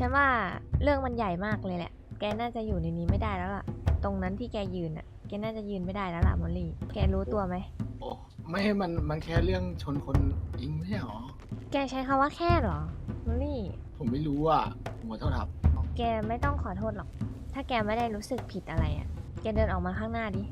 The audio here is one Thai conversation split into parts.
ฉันว่าเรื่องมันใหญ่มากเลยแหละ แกน่าจะอยู่ในนี้ไม่ได้แล้วล่ะ ตรงนั้นที่แกยืนอะ แกน่าจะยืนไม่ได้แล้วล่ะมอลลี่ แกรู้ตัวไหม โอ้ไม่ให้มัน มันแค่เรื่องชนคนอิงไม่ใช่หรอ แกใช้คำว่าแค่เหรอมอลลี่ ผมไม่รู้อะหัวเท่าทับ แกไม่ต้องขอโทษหรอก ถ้าแกไม่ได้รู้สึกผิดอะไรอะ แกเดินออกมาข้างหน้าดิ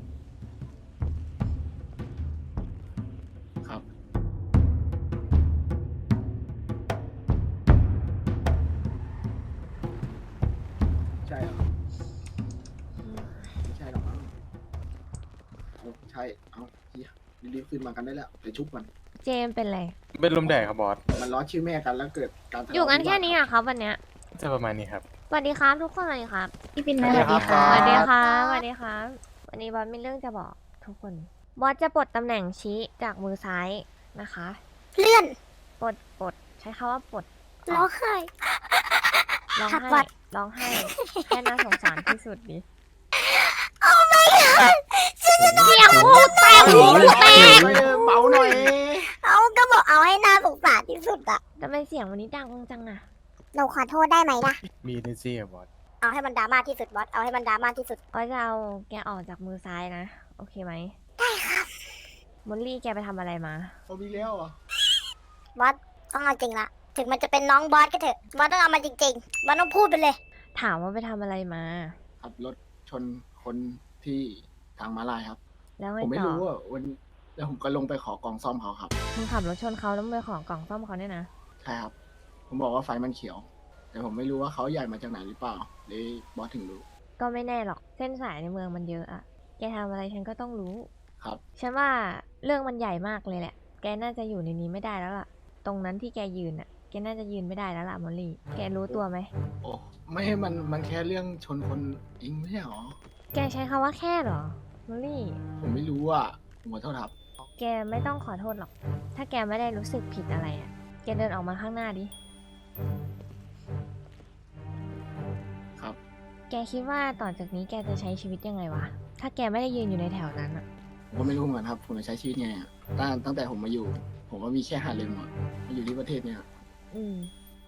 ใช่เหรอไม่ใช่หรอกมั้งเอาใช่ เอาเฮียรีบๆขึ้นมากันได้แล้วไปชุบมัน เจมส์เป็นไร เป็นลมแดดครับบอสมันล้อชื่อแม่กันแล้วเกิดการทะเลาะอยู่กันแค่วิวาทนี้อะครับวันเนี้ยจะประมาณนี้ครับ สวัสดีครับทุกคนสวัสดีครับพี่ปินสนะวัสดีครับสวัสดีครับสวัสดีครับ วันนี้บอสมีเรื่องจะบอกทุกคน บอสจะปลดตำแหน่งชี้จากมือซ้ายนะคะ เลื่อนปลดปลดใช้คำว่าปลดร้องไห้ ร้องหักไห้วัด ร้องไห้ แค่น่าสงสารที่สุดดิเสียงหูแตกหูแตกเบาหน่อย เอาก็บอกเอาให้น่าสงสารที่สุดอะทำไมเสียงวันนี้ดังจังอะเราขอโทษได้ไหมล่ะมีเนจี้ครับบอสเอาให้มันดราม่าที่สุดบอส เอาให้มันดราม่าที่สุดบอสจะเอาแกออกจากมือซ้ายนะ โอเคไหมได้ครับมอลลี่แกไปทำอะไรมา เอามีแล้วเหรอบอสต้องเอาจริงละ ถึงมันจะเป็นน้องบอสก็เถอะบอสต้องเอามาจริง ๆบอสต้องพูดไปเลย ถามว่าไปทำอะไรมา ขับรถชนคนที่ทางม้าลายครับ แล้วไงผมไม่ต่อรู้ว่าวันแล้วผมก็ลงไปขอกล่องซ่อมเขาครับมึงขับรถชนเขาแล้วมึงไปขอกล่องซ่อมเขาเนี่ยนะ ใช่ครับ ผมบอกว่าไฟมันเขียว แต่ผมไม่รู้ว่าเขาใหญ่มาจากไหนหรือเปล่าเลยบอสถึงรู้ก็ไม่แน่หรอก เส้นสายในเมืองมันเยอะอะ แกทำอะไรฉันก็ต้องรู้ ครับ ฉันว่าเรื่องมันใหญ่มากเลยแหละ แกน่าจะอยู่ในนี้ไม่ได้แล้วล่ะ ตรงนั้นที่แกยืนอะ แกน่าจะยืนไม่ได้แล้วล่ะมอลลี่ แกรู้ตัวไหม โอ้ไม่ให้มันมันแค่เรื่องชนคนอิงไม่ใช่หรอ แกใช้คำว่าแค่เหรอมอลลี่ ผมไม่รู้อะหัวเท่าทับ แกไม่ต้องขอโทษหรอก ถ้าแกไม่ได้รู้สึกผิดอะไรอะ แกเดินออกมาข้างหน้าดิครับ แกคิดว่าต่อจากนี้แกจะใช้ชีวิตยังไงวะ ถ้าแกไม่ได้ยืนอยู่ในแถวนั้นอะ ผมก็ไม่รู้เหมือนกันครับ ผมจะใช้ชีวิตไงอะตั้งตั้งแต่ผมมาอยู่ ผมก็มีแค่หาเลมอะมาอยู่ที่ประเทศเนี่ย อืม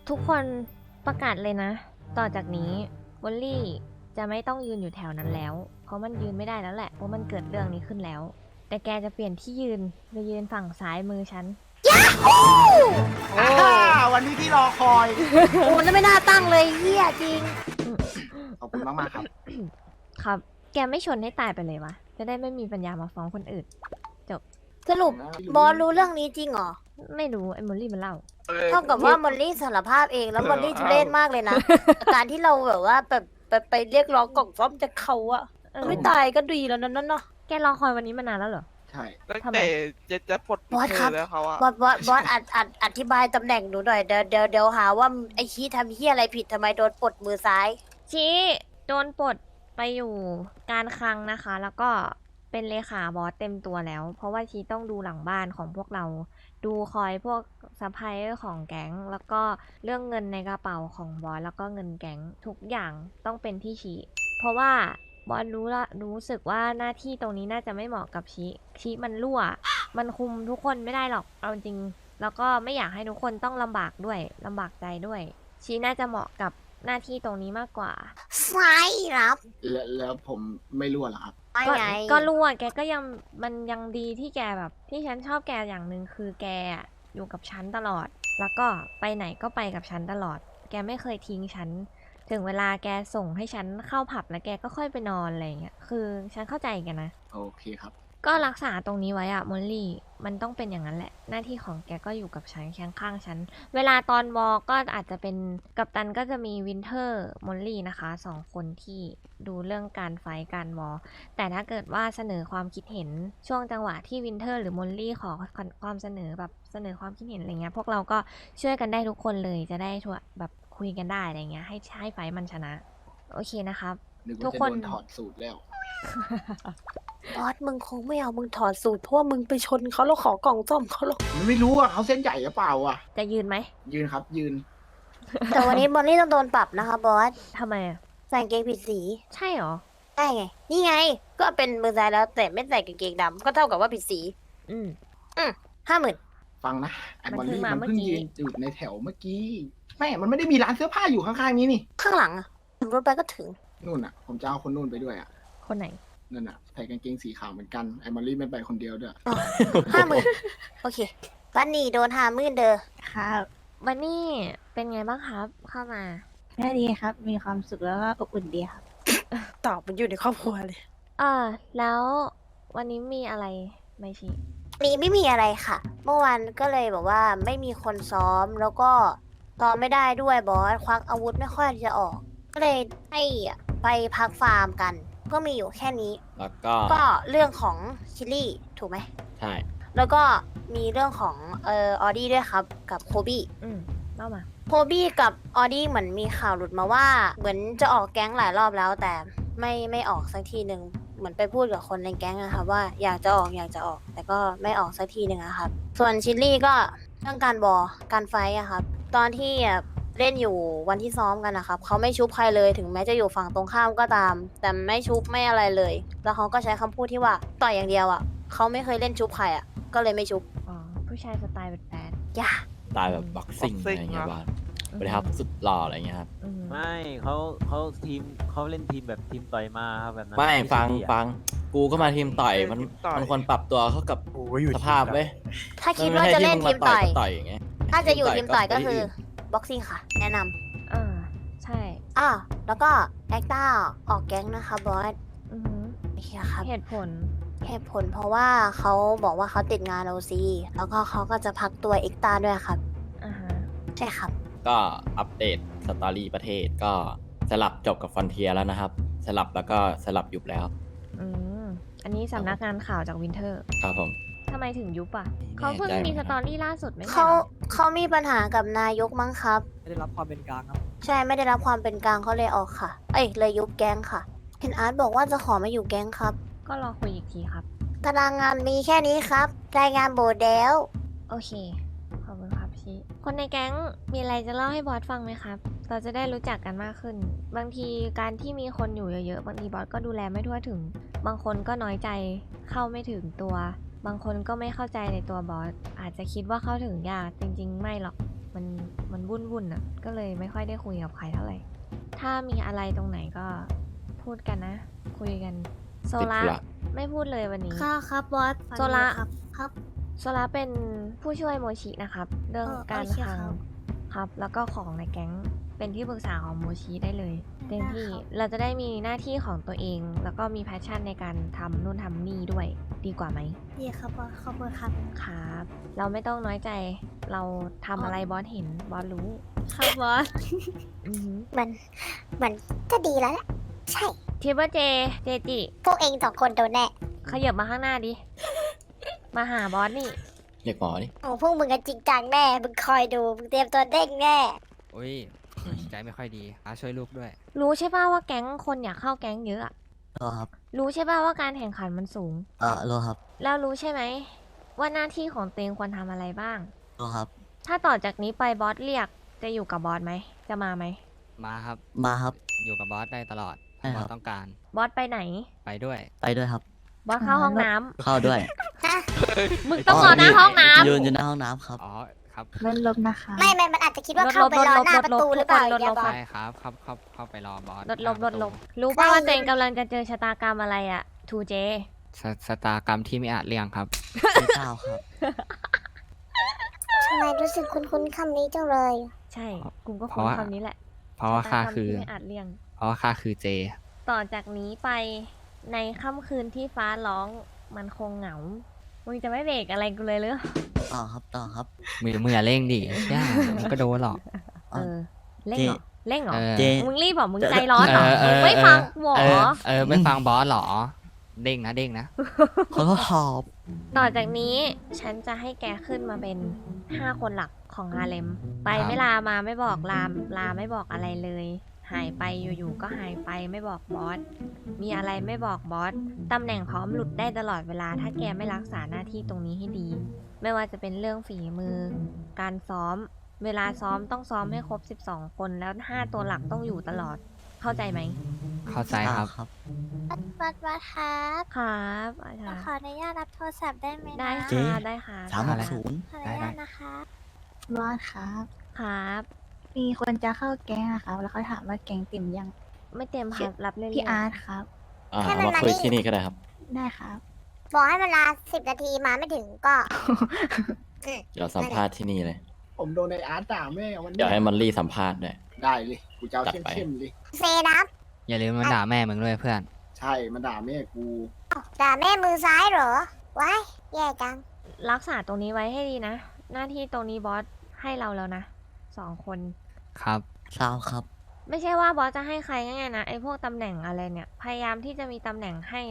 ทุกคนประกาศเลยนะ ต่อจากนี้วอลลี่จะไม่ต้องยืนอยู่แถวนั้นแล้ว เพราะมันยืนไม่ได้แล้วแหละเพราะมันเกิดเรื่องนี้ขึ้นแล้ว แต่แกจะเปลี่ยนที่ยืนไปยืนฝั่งซ้ายมือฉันวันนี้ที่รอคอย โอ้นั่นไม่น่าตั้งเลยเฮียจริง ขอบคุณมากมากๆครับ ครับ แกไม่ชนให้ตายไปเลยวะ จะได้ไม่มีปัญญามาฟ้องคนอื่น สรุปบอสรู้เรื่องนี้จริงเหรอ ไม่รู้ไอ้มอลลี่มันเล่า เท่ากับว่ามอลลี่สารภาพเองแล้วมอลลี่ทุเรศมากเลยนะ การที่เราแบบว่าแบบไปไปเรียกร้องกล่องซ่อมจากเขาอะเออไม่ตายก็ดีแล้วนั่นเนาะแกรอคอยวันนี้มานานแล้วเหรอ ใช่ ตั้งทำไมแต่จะจะปลดบอสครับเธแล้วเขาอะบอสบอสบอสอดอดอธิบายตำแหน่งหนูหน่อยเดี๋ยวเดี๋ยวเดี๋ยวหาว่าไอ้ชี้ทำเฮียอะไรผิดทำไมโดนปลดมือซ้าย ชี้โดนปลดไปอยู่การคลังนะคะ แล้วก็เป็นเลขาบอสเต็มตัวแล้ว เพราะว่าชีต้องดูหลังบ้านของพวกเรา ดูคอยพวกซัพพลายเออร์ของแก๊ง แล้วก็เรื่องเงินในกระเป๋าของบอสแล้วก็เงินแก๊งทุกอย่างต้องเป็นที่ชีเพราะว่าบอสรู้ละรู้สึกว่าหน้าที่ตรงนี้น่าจะไม่เหมาะกับชีชีมันรั่ว มันคุมทุกคนไม่ได้หรอกเอาจริง แล้วก็ไม่อยากให้ทุกคนต้องลำบากด้วยลำบากใจด้วย ชีน่าจะเหมาะกับหน้าที่ตรงนี้มากกว่าซ้ายรับ แล้วแล้วผมไม่รู้เหรอครับ ไม่ก็ไงก็รู้อะแกก็ยังมันยังดีที่แกแบบ ที่ฉันชอบแกอย่างหนึ่งคือแกอะอยู่กับฉันตลอด แล้วก็ไปไหนก็ไปกับฉันตลอด แกไม่เคยทิ้งฉัน ถึงเวลาแกส่งให้ฉันเข้าผับแล้วแกก็ค่อยไปนอนอะไรอย่างเงี้ยคือฉันเข้าใจแกนะ โอเคครับ ก็รักษาตรงนี้ไว้อะมอลลี่ มันต้องเป็นอย่างนั้นแหละ หน้าที่ของแกก็อยู่กับฉันแข้างข้างฉัน เวลาตอนวอลก็อาจจะเป็นกัปตันก็จะมีวินเทอร์มอลลี่นะคะสองคนที่ ดูเรื่องการไฟท์การวอลแต่ถ้าเกิดว่าเสนอความคิดเห็นช่วงจังหวะที่วินเทอร์หรือมอลลี่ขอความเสนอแบบเสนอความคิดเห็นอะไรเงี้ยพวกเราก็ช่วยกันได้ทุกคนเลยจะได้ช่วยแบบคุยกันได้อะไรเงี้ยให้ให้ไฟท์มันชนะ โอเคนะครับนึกทุว่ากจะคนโดนถอดสูตรแล้วบอสมึงคงไม่เอา มึงถอดสูตรเพราะว่ามึงไปชนเขาแล้วขอกล่องซ่อมเขาหรอกมันไม่รู้อะเขาเส้นใหญ่หรือเปล่าอะ จะยืนไหม ยืนครับยืน แต่วันนี้มอลลี่ต้องโดนปรับนะคะบอสทำไมอะ ใส่กางเกงผิดสีใช่เหรอ ได้ไง นี่ไง ก็เป็นมือซ้ายแล้วแต่ไม่ใส่กางเกงดำก็เท่ากับว่าผิดสีอืม ห้าหมื่น ฟังนะไอ้มันบอลลี่เพิ่งมามันเพิ่งเมื่อกี้ ยืนอยู่ในแถวเมื่อกี้ไม่มันไม่ได้มีร้านเสื้อผ้าอยู่ข้างๆนี้นี่ข้างหลังอะขับรถไปก็ถึง นู่นอะ ผมจะเอาคนนู่นไปด้วยอะคนไหน นั่นอะใส่กางเกงสีขาวเหมือนกันไอ้มอลลี่ไม่ไปคนเดียวด้วยห้าหมื่นโอเคบันนี่โดนห้าหมื่นเด้อครับวันนี้เป็นไงบ้างครับ เข้ามา ได้ดีครับ มีความสุขแล้วก็อบอุ่นดีครับ ตอบมันอยู่ในครอบครัวเลยเออแล้ววันนี้มีอะไรไหมชีนี่ไม่มีอะไรค่ะ เมื่อวานก็เลยแบบว่าไม่มีคนซ้อมแล้วก็ซ้อมไม่ได้ด้วยบอสควักอาวุธไม่ค่อยจะออก ก็เลยให้ไปพักฟาร์มกัน ก็มีอยู่แค่นี้ แล้วก็ก็เรื่องของชิลลี่ถูกไหมใช่ แล้วก็มีเรื่องของเอ่อออดี้ด้วยครับ กับโคบี้อืมเล่ามา โคบี้กับออดี้เหมือนมีข่าวหลุดมาว่า เหมือนจะออกแก๊งหลายรอบแล้วแต่ไม่ไม่ออกสักทีหนึ่งเหมือนไปพูดกับคนในแก๊งอะครับว่าอยากจะออกอยากจะออก แต่ก็ไม่ออกสักทีหนึ่งอะครับ ส่วนชิลลี่ก็เรื่องการบอการไฟท์อะครับ ตอนที่เล่นอยู่วันที่ซ้อมกันนะครับเขาไม่ชุบใครเลยถึงแม้จะอยู่ฝั่งตรงข้ามก็ตาม แต่ไม่ชุบไม่อะไรเลย แล้วเขาก็ใช้คำพูดที่ว่าต่อยอย่างเดียวอะเขาไม่เคยเล่นชุบใครอะก็เลยไม่ชุบอ๋อผู้ชายสไตล์แบดอย่า ตายแบบบ็อกซิ่งอะไรเงี้ยบอสๆสวัสดีครับสุดหล่ออะไรเงี้ยครับ อืมไม่เขาเขาทีมเขาเล่นทีมแบบทีมต่อยมาครับแบบนั้นไม่ใช่ฟังดีอะฟังกูก็มาทีมต่อยมันทีมต่อยมันควรปรับตัวเข้ากับกูก็อยู่สภาพเว้ยถ้าคิดว่าจะเล่นทีมต่อย ต่อยอย่างเงี้ยถ้าจะอยู่ทีมต่อยก็ไปที่คืออื่นบ็อกซิ่งค่ะ แนะนำอ่าใช่อ่าแล้วก็แอคต้าออกแก๊งนะคะบอสอือหือโอเคครับ เหตุผล เหตุผลเพราะว่าเขาบอกว่าเขาติดงานโอซีแล้วก็เขาก็จะพักตัวเอ็กต้าด้วยครับ อ่าฮะใช่ครับ ก็อัปเดตสตอรี่ประเทศก็สลับจบกับฟอนเทียแล้วนะครับ สลับแล้วก็สลับยุบแล้ว อืมอันนี้สำนักงานข่าวจากวินเทอร์ครับผม ทำไมถึงยุบอะไม่เขาเพิ่งแน่ใจมีเหมืสอนกันตอรี่ล่าสุดไม่ใช่เขาเหรอเขามีปัญหากับนายกมั้งครับ ไม่ได้รับความเป็นกลางครับ ใช่ไม่ได้รับความเป็นกลางเขาเลยออกค่ะ เอ้ยเลยยุบแก๊งค่ะเห็นอาร์ตบอกว่าจะขอมาอยู่แก๊งครับ ก็รอคุยอีกทีครับ ตารางงานมีแค่นี้ครับ รายงานโบดแล้ว โอเค ขอบคุณครับพี่ คนในแก๊งมีอะไรจะเล่าให้บอสฟังไหมครับ เราจะได้รู้จักกันมากขึ้น บางทีการที่มีคนอยู่เยอะๆ บางทีบอสก็ดูแลไม่ทั่วถึง บางคนก็น้อยใจ เข้าไม่ถึงตัว บางคนก็ไม่เข้าใจในตัวบอส อาจจะคิดว่าเข้าถึงยาก จริง ๆ ไม่หรอก มัน มันวุ่นวุ่นๆอะ ก็เลยไม่ค่อยได้คุยกับใครเท่าไหร่ ถ้ามีอะไรตรงไหนก็พูดกันนะ คุยกัน โซติดล่าธุระ ไม่พูดเลยวันนี้ ค่ะครับบอสโซล่าครับครับ โซล่าเป็นผู้ช่วยโมชินะครับ เรื่องเออการโอเคคลังครับครับ แล้วก็ของในแก๊งเป็นที่ปรึกษาของโมชิได้เลยเต็มที่ได้ครับ เราจะได้มีหน้าที่ของตัวเอง แล้วก็มีแพชชั่นในการทำนู่นทำนี่ด้วยดีกว่าไหมดีครับบอสขอบคุณครับ ครับ เราไม่ต้องน้อยใจเราทำอะไรบอสเห็นบอสรู้ครับบอส อือหือมันมันก็ดีแล้วแหละ ใช่ทิปเปอร์เจ เจจิพวกเองสองคนโดนแน่ขยับมาข้างหน้าดิ มาหาบอสนี่ เรียกหมอดิโอ้พวกมึงกันจริงจังแน่ มึงคอยดู มึงเตรียมตัวเด้งแน่ อุ้ยใจไม่ค่อยดีอาช่วยลูกด้วย รู้ใช่ป่าว่าแก๊งคนอยากเข้าแก๊งเยอะอะรอครับรู้ใช่ป่าว่าการแข่งขันมันสูงอ่ารอครับแล้วรู้ใช่ไหม ว่าหน้าที่ของตัวเองควรทำอะไรบ้าง รอครับ ถ้าต่อจากนี้ไปบอสเรียกจะอยู่กับบอสไหม จะมาไหม มาครับ มาครับ อยู่กับบอสได้ตลอดได้ ถ้าบครัอบสต้องการบอสไปไหน ไปด้วย ไปด้วยครับ บอสเข้าห้องน้ำเข้าด้วยมึงต้องรอหน้าห้องน้ยืนอยู่หน้าห้องน้ำครับ อ๋อครับลดลบนะคะ ไม่ไม่มันอาจจะคิดว่าลดเข้าไปลดรอลดหน้าลดประตูลดหรือเปล่าลดลดอย่าบอกลดใช่ครับเข้าเข้าเข้าไปรอบอสำลดลบหลน้าดประลตูบรู้ป่าว่าตัวเองกำลังจะเจอชะตากรรมอะไรอะทูเจสสตากรรมที่ไม่อาจเลี่ยงครับไม่เก้าครับทำไมรู้สึกคุ้นๆคำนี้จังเลย ใช่กูก็เพคุ้ราะนว่าคำนี้แหละ เพราะว่าชะข้าตกรรมคือที่ไม่อาจเลี่ยง เพราะว่าข้าคือเจ ต่อจากนี้ไปในค่ำคืนที่ฟ้าร้องมันคงเหงา มึงจะไม่เบรกอะไรกูเลยเหรือ ต่อครับต่อครับ มือมืออย่าเร่งดิใช่มันก็โดนหรอก เออ เร่งเหรอ เร่งเหรอเออเจมึงรีบบอกมึงใจร้อนเหรอเออเออ มึงไม่ฟังหวอเออเออไม่ฟังบอสเหรอ เด้งนะเด้งนะขอหอบต่อจากนี้ฉันจะให้แกขึ้นมาเป็นห้าคนหลักของฮาเลม ไปครับ ไม่ลามาไม่บอกลามลาไม่บอกอะไรเลย หายไปอยู่ๆก็หายไปไม่บอกบอส มีอะไรไม่บอกบอส ตำแหน่งพร้อมหลุดได้ตลอดเวลา ถ้าแกไม่รักษาหน้าที่ตรงนี้ให้ดี ไม่ว่าจะเป็นเรื่องฝีมือ การซ้อม เวลาซ้อมต้องซ้อมให้ครบ 12 คนแล้ว 5 ตัวหลักต้องอยู่ตลอด เข้าใจไหม เข้าใจครับครับวัดวัดครับครับอาจารขออนุญาตรับโทรศัพท์ได้ไหมได้นะเจ๊ค่ะได้ค่ะสามหกศูนย์ขออนุญาตนะคะ บอสครับ ครับ มีคนจะเข้าแก๊งอะครับ แล้วเขาถามว่าแก๊งเต็มยัง ไม่เต็มครับรับเรื่อยๆพี่อาร์ตครับ อ่าให้มันมามาคุยนี่ ที่นี่ก็ได้ครับ ได้ครับ บอกให้เวลาสิบนาทีมาไม่ถึงก็ เดี๋ยวสัมภาษณ์ที่นี่เลย ผมโดนในอาร์ตด่าแม่วันเดี๋ยวให้นี้มันรี่สัมภาษณ์ด้วย ได้เลย กูจะเอาจัดไป เข้มๆเลย เซนับอย่าลืมมันด่าแม่มึงด้วยเพื่อน ใช่ มันด่าแม่กู ด่าแม่มือซ้ายเหรอว้ายแย่จัง รักษาตรงนี้ไว้ให้ดีนะ หน้าที่ตรงนี้บอสให้เราแล้วนะ สองคน ครับเศร้าครับไม่ใช่ว่าบอสจะให้ใครง่ายๆนะไอ้พวกตำแหน่งอะไรเนี่ย พยายามที่จะมีตำแหน่งให้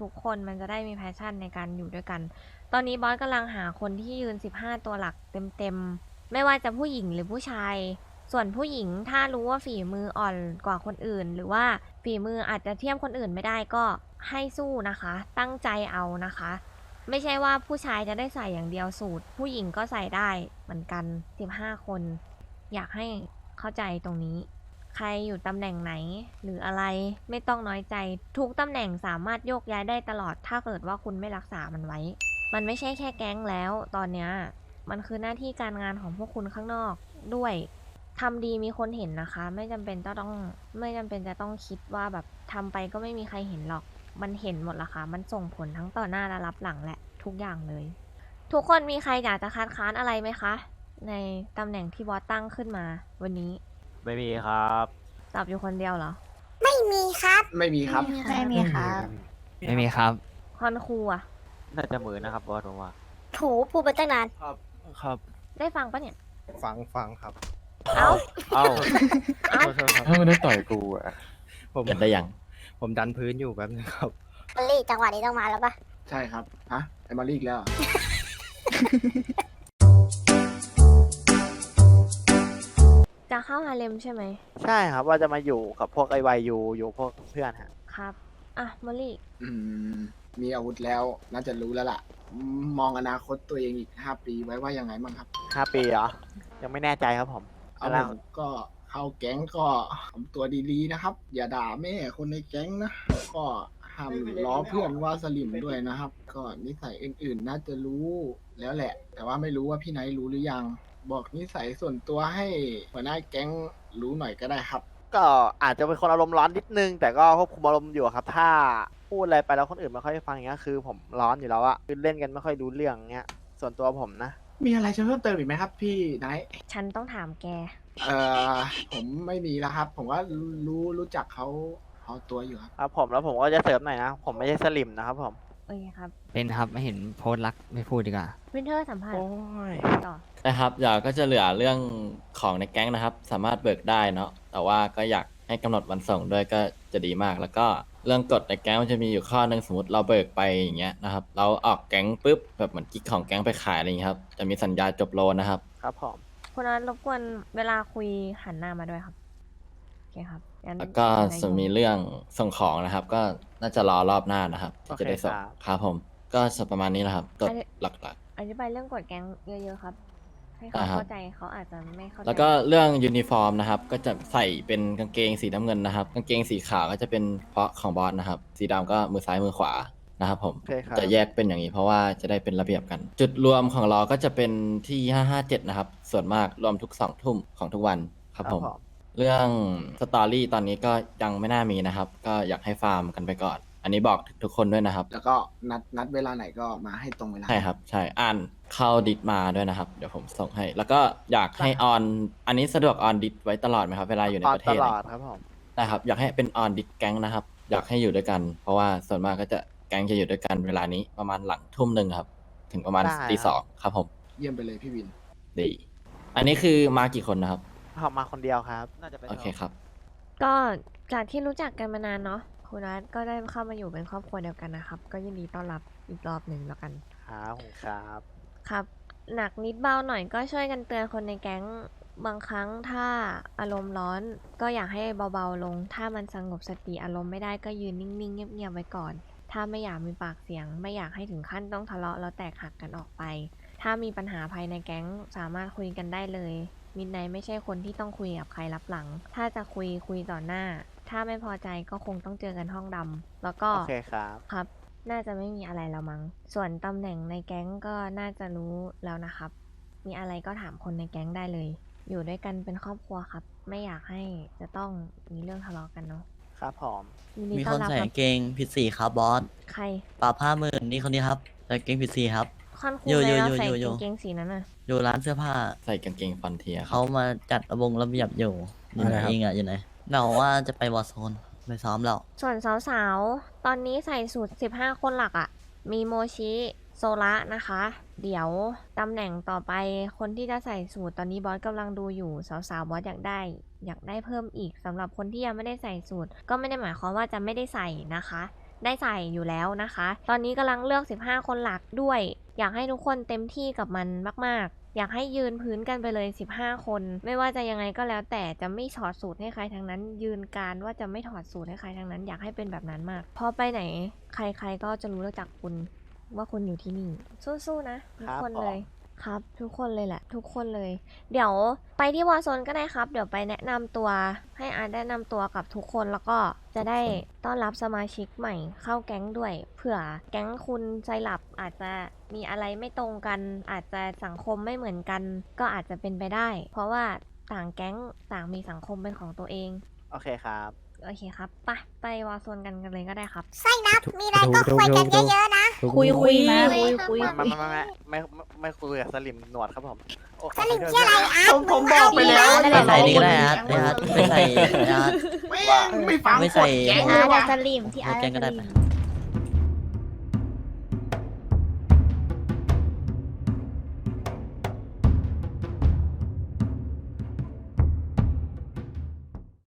ทุกๆคนมันจะได้มีแพชชั่นในการอยู่ด้วยกัน ตอนนี้บอสกำลังหาคนที่ยืน 15 ตัวหลักเต็มๆ ไม่ว่าจะผู้หญิงหรือผู้ชาย ส่วนผู้หญิงถ้ารู้ว่าฝีมืออ่อนกว่าคนอื่น หรือว่าฝีมืออาจจะเทียมคนอื่นไม่ได้ก็ให้สู้นะคะ ตั้งใจเอานะคะ ไม่ใช่ว่าผู้ชายจะได้ใส่อย่างเดียวสูตร ผู้หญิงก็ใส่ได้เหมือนกัน 15 คน อยากให้เข้าใจตรงนี้ ใครอยู่ตำแหน่งไหน หรืออะไรไม่ต้องน้อยใจ ทุกตำแหน่งสามารถโยกย้ายได้ตลอด ถ้าเกิดว่าคุณไม่รักษามันไว้ มันไม่ใช่แค่แก๊งแล้ว ตอนเนี้ยมันคือหน้าที่การงานของพวกคุณข้างนอกด้วยทำดีมีคนเห็นนะคะ ไม่จำเป็นต้องไม่จำเป็นจะต้องคิดว่าแบบทำไปก็ไม่มีใครเห็นหรอก มันเห็นหมดละค่ะ มันส่งผลทั้งต่อหน้าและรับหลังแหละทุกอย่างเลย ทุกคนมีใครอยากจะคัดค้านอะไรไหมคะ ในตำแหน่งที่บอสตั้งขึ้นมา วันนี้ไม่มีครับ ตอบอยู่คนเดียวเหรอไม่มีครับ ไม่มีครับ ไม่มีครับ ไม่มีครับคอนครูอะน่าจะมือนะครับบอสผมว่าถูพูดไปตั้งนานครับครับ ได้ฟังปะเนี่ย ฟังฟังครับเอ้า เอ้าเอ้าถ้ามันได้ต่อยกูอะผมเกิดได้ยัง ผมดันพื้นอยู่แป๊บนึงครับ บอลลี่จังหวะนี้ต้องมาแล้วปะใช่ครับ ฮะ ไอ้มารีอีกแล้วเหรอ จะเข้าฮาเลมใช่ไหมใช่ครับว่าจะมาอยู่กับพวกไอวายูอยู่พวกเพื่อนฮะครับ อะมอลลี่อืมมีอาวุธแล้วน่าจะรู้แล้วล่ะ มองอนาคตตัวเองอีกห้าปีไว้ว่ายังไงบ้างครับ ห้าปีเหรอ ยังไม่แน่ใจครับผม เอาอะไรผมก็เข้าแก๊งก็ทำตัวดีๆนะครับ อย่าด่าแม่คนในแก๊งนะก็ห้ามล้อเพื่อนว่าสลิมด้วยนะครับ ก็นิสัยอื่นๆ น่าจะรู้แล้วแหละ แต่ว่าไม่รู้ว่าพี่ไนท์รู้หรือยัง บอกนิสัยส่วนตัวให้หัวหน้าแก๊งรู้หน่อยก็ได้ครับ ก็อาจจะเป็นคนอารมณ์ร้อนนิดนึง แต่ก็ควบคุมอารมณ์อยู่ครับ ถ้าพูดอะไรไปแล้วคนอื่นไม่ค่อยฟังอย่างเงี้ยคือผมร้อนอยู่แล้วอะคือเล่นกันไม่ค่อยรู้เรื่องเงี้ย ส่วนตัวผมนะ มีอะไรจะเพิ่มเติมอีกไหมครับ พี่ไนท์ฉันต้องถามแก เอ่อผมไม่มีแล้วครับ ผมว่ารู้รู้รู้จักเขาพอตัวอยู่ครับ ครับผมแล้วผมก็จะเสริมหน่อยนะ ผมไม่ใช่สลิมนะครับผม โอเคครับเป็นครับไม่เห็นโพสต์รักไม่พูดดีกว่า วินเทอร์สัมภาษณ์โอ้ยต่อ นะครับเดี๋ยวก็จะเหลือเรื่องของในแก๊งนะครับ สามารถเบิกได้เนาะแต่ว่าก็อยากให้กำหนดวันส่งด้วยก็จะดีมาก แล้วก็เรื่องกฎในแก๊งมันจะมีอยู่ข้อหนึ่งสมมติเราเบิกไปอย่างเงี้ยนะครับ เราออกแก๊งปุ๊บแบบเหมือนกิ๊กของแก๊งไปขายอะไรอย่างเงี้ยครับจะมีสัญญาจบโลนนะครับ ครับผม คุณนัทรบกวนเวลาคุยหันหน้ามาด้วยครับ โอเคครับ งั้นแล้วก็ยังไงจะมีเรื่องส่งของนะครับ ก็น่าจะรอรอบหน้านะครับที่จะได้ส่งครับผม ก็จะประมาณนี้นะครับกฎหลัก อธิบายเรื่องกฎแก๊งเยอะๆครับ ให้เขาอ่าครับ เข้าใจเขาอาจจะไม่เข้าใจๆแล้วก็เรื่องยูนิฟอร์มนะครับ ก็จะใส่เป็นกางเกงสีน้ำเงินนะครับ กางเกงสีขาวก็จะเป็นเพราะของบอสนะครับ สีดำก็มือซ้ายมือขวานะครับผม โอเคครับ จะแยกเป็นอย่างนี้เพราะว่าจะได้เป็นระเบียบกัน จุดรวมของเราก็จะเป็นที่ 557 นะครับ ส่วนมากรวมทุก 2 ทุ่มของทุกวันครับผม เรื่องสตอรี่ตอนนี้ก็ยังไม่น่ามีนะครับ ก็อยากให้ฟาร์มกันไปก่อน อันนี้บอกทุกคนด้วยนะครับ แล้วก็นัดนัดเวลาไหนก็มาให้ตรงเวลา ใช่ครับ ใช่อ่านเข้าดิสมาด้วยนะครับ เดี๋ยวผมส่งให้ แล้วก็อยากให้ออน อันนี้สะดวกออนดิสไว้ตลอดไหมครับ เวลาอยู่ในตอนประเทตศลอดครับผมได้ครับ อยากให้เป็นออนดิสแก๊งนะครับ อยากให้อยู่ด้วยกัน เพราะว่าส่วนมากก็จะแก๊งจะอยู่ด้วยกันเวลานี้ประมาณหลังทุ่มหนึ่งครับ ถึงประมาณได้ตีครับ สองครับผม เยี่ยมไปเลยพี่วิน ดี อันนี้คือมากี่คนนะครับ ผมมาคนเดียวครับ น่าจะเป็นโอเคครับ ก็จากที่รู้จักกันมานานเนาะคุณนัทก็ได้เข้ามาอยู่เป็นครอบครัวเดียวกันนะครับ ก็ยินดีต้อนรับอีกรอบหนึ่งแล้วกัน ครับผมครับ ครับ หนักนิดเบาหน่อยก็ช่วยกันเตือนคนในแก๊งบางครั้งถ้าอารมณ์ร้อนก็อยากให้เบาๆลง ถ้ามันสงบสติอารมณ์ไม่ได้ก็ยืนนิ่งๆเงียบๆไว้ก่อน ถ้าไม่อยากมีปากเสียง ไม่อยากให้ถึงขั้นต้องทะเลาะแล้วแตกหักกันออกไป ถ้ามีปัญหาภายในแก๊งสามารถคุยกันได้เลย มินไนไม่ใช่คนที่ต้องคุยกับใครรับหลัง ถ้าจะคุยคุยต่อหน้า ถ้าไม่พอใจก็คงต้องเจอกันห้องดำแล้วก็โอเคครับครับ น่าจะไม่มีอะไรแล้วมั้ง ส่วนตำแหน่งในแก๊งก็น่าจะรู้แล้วนะครับ มีอะไรก็ถามคนในแก๊งได้เลย อยู่ด้วยกันเป็นครอบครัวครับ ไม่อยากให้จะต้องมีเรื่องทะเลาะกันเนาะครับผมยินดีมีต้คอนนรับใส่ครักาบงเกงผิดสีครับบอสใครปรับห้าหมื่นนี่คนนี้ครับใส่กางเกงผิดสีครับ ค่อนคูโยเลยโยเราโยใส่โยโย กางเกงสีนั้นน่ะอยู่ร้านเสื้อผ้าใส่กางเกงฟันเทียครับ เขามาจัดระบงระเบียบอยู่อยู่ไหนอะไรครับ เองอะอยู่ไหนเราว่าจะไปวอร์โซนไปซ้อมเราส่วนสาวๆ ตอนนี้ใส่สูตร 15 คนหลักอะ่ะ มีโมชิโซระนะคะ เดี๋ยวตำแหน่งต่อไปคนที่จะใส่สูตรตอนนี้บอสกำลังดูอยู่สาวๆบอสอยากได้ อยากได้เพิ่มอีกสำหรับคนที่ยังไม่ได้ใส่สูตร ก็ไม่ได้หมายความว่าจะไม่ได้ใส่นะคะ ได้ใส่อยู่แล้วนะคะ ตอนนี้กำลังเลือก 15 คนหลักด้วย อยากให้ทุกคนเต็มที่กับมันมาก ๆ อยากให้ยืนพื้นกันไปเลย 15 คน ไม่ว่าจะยังไงก็แล้วแต่จะไม่ถอดสูตรให้ใครทั้งนั้น ยืนการว่าจะไม่ถอดสูตรให้ใครทั้งนั้น อยากให้เป็นแบบนั้นมาก พอไปไหน ใครๆก็จะรู้จักคุณว่าคุณอยู่ที่นี่ สู้ๆนะทุกคนเลย ครับ ทุกคนเลยแหละ ทุกคนเลย เดี๋ยวไปที่วอร์โซนก็ได้ครับ เดี๋ยวไปแนะนำตัวให้อาร์ตแนะนำตัวกับทุกคนแล้วก็จะได้ต้อนรับสมาชิกใหม่เข้าแก๊งด้วย เผื่อแก๊งคุณใจหลับอาจจะมีอะไรไม่ตรงกัน อาจจะสังคมไม่เหมือนกัน ก็อาจจะเป็นไปได้ เพราะว่าต่างแก๊งต่างมีสังคมเป็นของตัวเอง โอเคครับ โอเคครับไปไปวอร์โซนกันกันเลยก็ได้ครับ ใช่นะมีอะไรก็คุยกันเยอะๆนะ คุยคุยมาคุยคุยไม่ไม่ไม่ไม่ไม่ไม่คุยกับสลิมหนวดครับผมโอ้สลิมชื่ออะไรอะผมผมบอกไปแล้วไปใส่นี่ก็ได้อาร์ตไอ้อาร์ตไปใส่ไอ้อาร์ตไม่ไม่ฟังไม่กใส่ฎแก๊งอาเลยร์ตว่ะสลิมที่อาร์ตแกงก็ได้สไปลิม